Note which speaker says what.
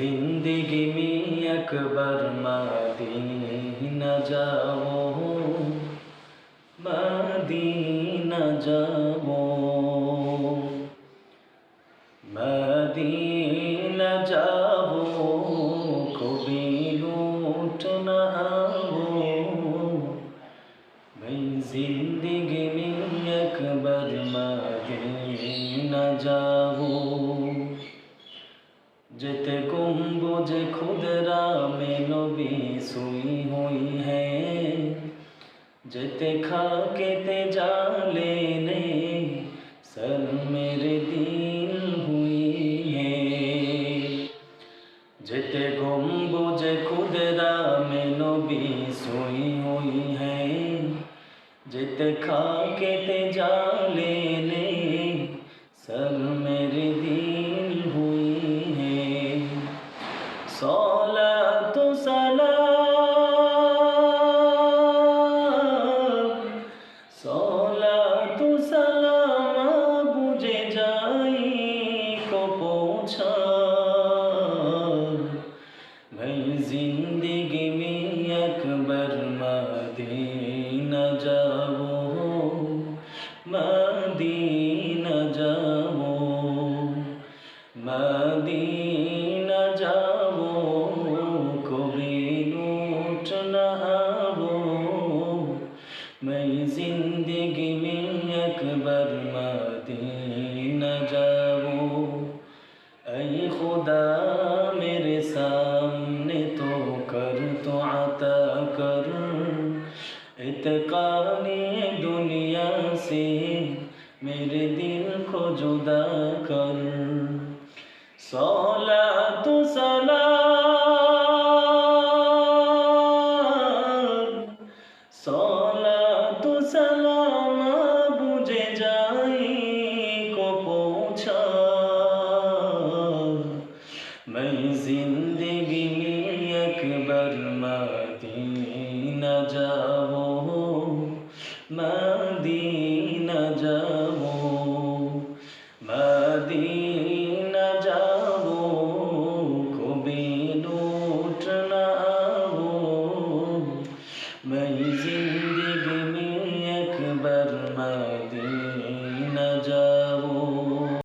Speaker 1: जिंदगी में अकबर मदीना जाओ मदीना जाओ मदीना जाओ कभी लूट न आओ मैं जिंदगी में अकबर मदीना जाओ যেতে গম্বুজে খুদরা মে নবী সুই হুই হ্যাঁ যেতে খাকেতে জালে নে সর মেরে দিল হুই হ্যাঁ যেতে গম্বুজে খুদরা মে নবী সুই হুই হ্যাঁ যেতে খাকেতে জালে নে সর صلاة সালাম। صلاة সালাম বুঝে যাই কো পৌঁছা ভাই জিন্দি जिंदगी में अकबर मदीना जाओ ऐ खुदा मेरे सामने तो कर तो आता कर इतकानी दुनिया से मेरे दिल को जुदा कर सोला तो सलाम মদিনা যাব মদিনা